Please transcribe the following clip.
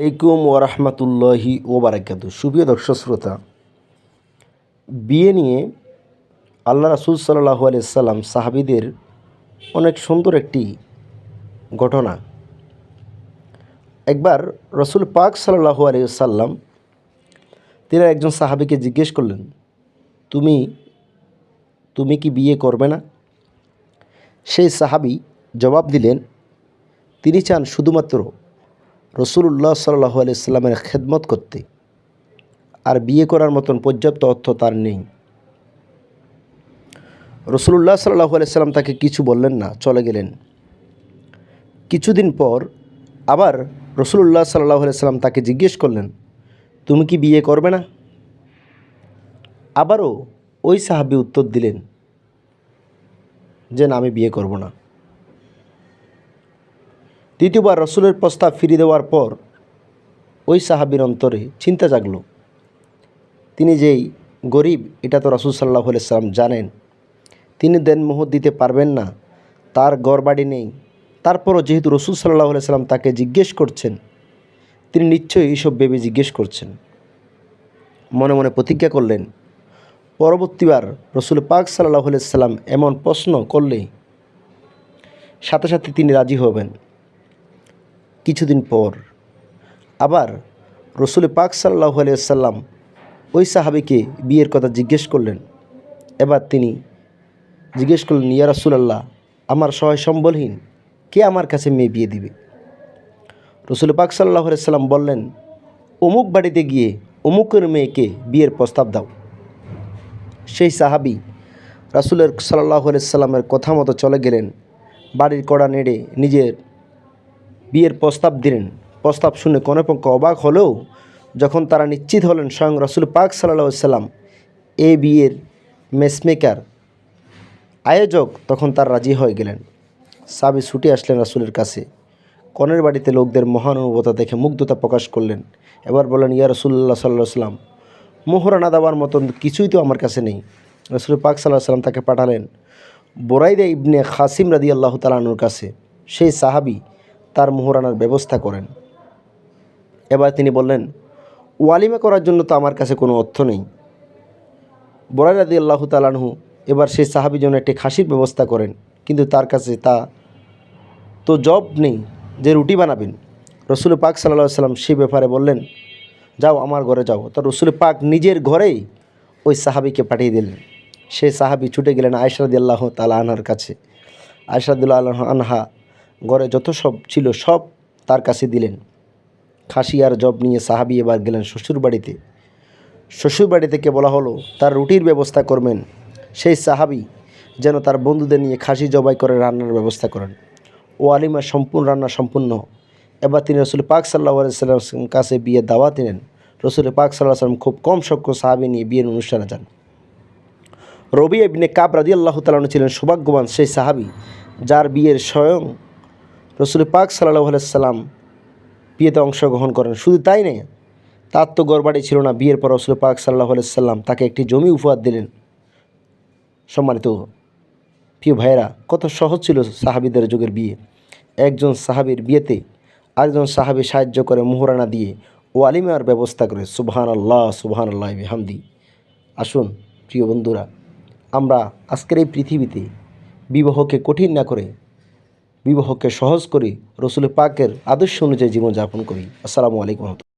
আলাইকুম ওরহমতুল্লাহি ওবারাকাতু। সুপ্রিয় দর্শক শ্রোতা, বিয়ে নিয়ে আল্লাহ রাসুল সাল্লাহু আলিয়াল্লাম সাহাবিদের অনেক সুন্দর একটি ঘটনা। একবার রসুল পাক সাল্লাহু আলিয়াল্লাম তিনি একজন সাহাবিকে জিজ্ঞেস করলেন, তুমি তুমি কি বিয়ে করবে না? সেই সাহাবি জবাব দিলেন, তিনি চান শুধুমাত্র রসুল্লাহ সাল্লাহ আলাইস্লামের খেদমত করতে। আর বিয়ে করার মতন পর্যাপ্ত অর্থ তার নেই। রসুল্লাহ সাল্লাহ আলাইস্লাম তাকে কিছু বললেন না, চলে গেলেন। কিছুদিন পর আবার রসুল্লাহ সাল্লাহ আলাইস্লাম তাকে জিজ্ঞেস করলেন, তুমি কি বিয়ে করবে না? আবারও ওই সাহাবি উত্তর দিলেন যে, না, আমি বিয়ে করব না। দ্বিতীয়বার রসুলের প্রস্তাব ফিরিয়ে দেওয়ার পর ওই সাহাবির অন্তরে চিন্তা জাগল। তিনি যেই গরিব, এটা তো রসুল সাল্লাহ সাল্লাম জানেন। তিনি দেনমোহ দিতে পারবেন না, তার গড় বাড়ি নেই। তারপরও যেহেতু রসুল সাল্লাহ সাল্লাম তাকে জিজ্ঞেস করছেন, তিনি নিশ্চয়ই এইসব ভেবে জিজ্ঞেস করছেন। মনে মনে প্রতিজ্ঞা করলেন, পরবর্তীবার রসুল পাক সাল্লাহ সাল্লাম এমন প্রশ্ন করলে সাথে সাথে তিনি রাজি হবেন। কিছুদিন পর। আবার রসুল পাক সাল্লাহ আলিয়াল্লাম ওই সাহাবিকে বিয়ের কথা জিজ্ঞেস করলেন। এবার তিনি জিজ্ঞেস করলেন, ইয়া রসুলাল্লাহ, আমার সহায় সম্বলহীন, কে আমার কাছে মেয়ে বিয়ে দিবে? রসুল পাক সাল্লাহ সাল্লাম বললেন, অমুক বাড়িতে গিয়ে অমুকের মেয়েকে বিয়ের প্রস্তাব দাও। সেই সাহাবি রাসুলের সাল্লাহ সাল্লামের কথা মতো চলে গেলেন। বাড়ির কড়া নেড়ে নিজের বিয়ের প্রস্তাব দিলেন। প্রস্তাব শুনে কনেপক্ষ অবাক হলেও যখন তারা নিশ্চিত হলেন স্বয়ং রসুল পাক সাল্লা সাল্লাম এ বিয়ের মেসমেকার আয়োজক, তখন তার রাজি হয়ে গেলেন। সাবি ছুটে আসলেন রাসুলের কাছে। কনের বাড়িতে লোকদের মহানুভবতা দেখে মুগ্ধতা প্রকাশ করলেন। এবার বলেন ইয়া রসুল্লাহ সাল্লাহ সাল্লাম, মোহরা না দেওয়ার মতন কিছুই তো আমার কাছে নেই। রসুল পাক সাল্লাহ সাল্লাম তাকে পাঠালেন। বোরাইদা ইবনে খাসিম রাদি আল্লাহ তালানুর কাছে। সেই সাহাবি তার মোহরানার ব্যবস্থা করেন। এবার তিনি বললেন, ওয়ালিমা করার জন্য তো আমার কাছে কোনো অর্থ নেই। বোরাই রাদি আল্লাহ তালানহু এবার সেই সাহাবি জন্য একটি খাসির ব্যবস্থা করেন, কিন্তু তার কাছে তা তো জব নেই যে রুটি বানাবেন। রসুল পাক সাল্লাহ সাল্লাম সেই ব্যাপারে বললেন, যাও আমার ঘরে যাও। তো রসুল পাক নিজের ঘরেই ওই সাহাবিকে পাঠিয়ে দিলেন। সেই সাহাবি ছুটে গেলেন আয়সারদি আল্লাহ তালা আনহার কাছে। আয়সারদুল্লাহ আল্লাহ আনহা ঘরে যত সব ছিল সব তার কাছে দিলেন। খাসি আর জব নিয়ে সাহাবি এবার গেলেন শ্বশুর বাড়িতে শ্বশুর বাড়ি থেকে বলা হলো, তার রুটির ব্যবস্থা করবেন। সেই সাহাবি যেন তার বন্ধুদের নিয়ে খাসি জবাই করে রান্নার ব্যবস্থা করেন। ও আলিমা সম্পূর্ণ রান্না সম্পূর্ণ। এবার তিনি রসুল পাক সাল্লাহ সাল্লাম কাছে বিয়ে দাওয়াত নেন রসুল পাক সাল্লাহ সাল্লাম খুব কম সংখ্যক সাহাবি নিয়ে বিয়ের অনুষ্ঠানে যান। রবি ইবনে কাব রাদি আল্লাহ তালন ছিলেন সৌভাগ্যবান সেই সাহাবি, যার বিয়ের স্বয়ং রসুল পাক সাল্লাহ সাল্লাম বিয়েতে অংশগ্রহণ করেন। শুধু তাই নয়, তার তো গড়বাড়ি ছিল না। বিয়ের পর রসুল পাক সাল্লাহ সাল্লাম তাকে একটি জমি উপহার দিলেন। সম্মানিত প্রিয় ভাইয়েরা, কত সহজ ছিল সাহাবিদের যুগের বিয়ে। একজন সাহাবির বিয়েতে আরেকজন সাহাবি সাহায্য করে মোহরানা দিয়ে ও আলিমার ব্যবস্থা করে। সুবহান আল্লাহ সুবহান আল্লাহ হামদি আসুন, প্রিয় বন্ধুরা, আমরা আজকের এই পৃথিবীতে বিবাহকে কঠিন না করে বিবাহকে সহজ করি রসুল পাকের আদর্শ অনুযায়ী জীবনযাপন করি। আসসালামু আলাইকুম